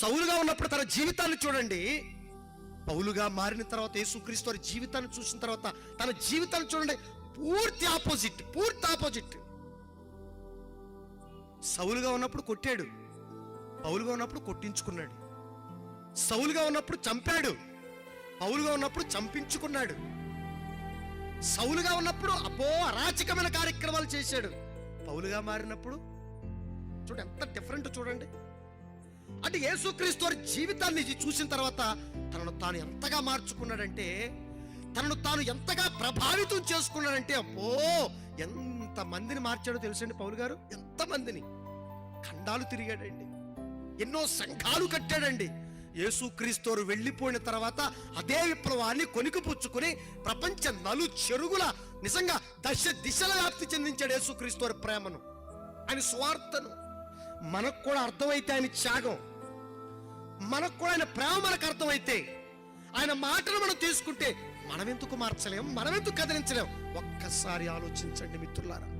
సౌలుగా ఉన్నప్పుడు తన జీవితాన్ని చూడండి. పౌలుగా మారిన తర్వాత యేసుక్రీస్తు వారి జీవితాన్ని చూసిన తర్వాత తన జీవితాన్ని చూడండి. పూర్తి ఆపోజిట్ పూర్తి ఆపోజిట్. సౌలుగా ఉన్నప్పుడు కొట్టాడు. పౌలుగా ఉన్నప్పుడు కొట్టించుకున్నాడు. సౌలుగా ఉన్నప్పుడు చంపాడు. పౌలుగా ఉన్నప్పుడు చంపించుకున్నాడు. సౌలుగా ఉన్నప్పుడు అబ్బో అరాచకమైన కార్యక్రమాలు చేశాడు. పౌలుగా మారినప్పుడు చూడండి ఎంత డిఫరెంట్ చూడండి. అంటే యేసుక్రీస్తు వారి జీవితాన్ని చూసిన తర్వాత తనను తాను ఎంతగా మార్చుకున్నాడంటే తనను తాను ఎంతగా ప్రభావితం చేసుకున్నాడంటే అబ్బో ఎంత మందిని మార్చాడో తెలుసండి పౌలు గారు? ఎంత మందిని? ఖండాలు తిరిగాడండి. ఎన్నో సంఘాలు కట్టాడండి. యేసుక్రీస్తు వెళ్ళిపోయిన తర్వాత అదే విప్లవాన్ని కొనికిపుచ్చుకుని ప్రపంచ నలు చెరుగుల నిజంగా దశ దిశల వ్యాప్తి చెందించాడు యేసుక్రీస్తు ప్రేమను. ఆయన స్వార్థను మనకు కూడా అర్థమైతే ఆయన త్యాగం. మనకు కూడా ఆయన ప్రేమ మనకు అర్థమైతే ఆయన మాటలు మనం తీసుకుంటే మనమెందుకు మార్చలేం మనం కదిలించలేం? ఒక్కసారి ఆలోచించండి మిత్రులారా.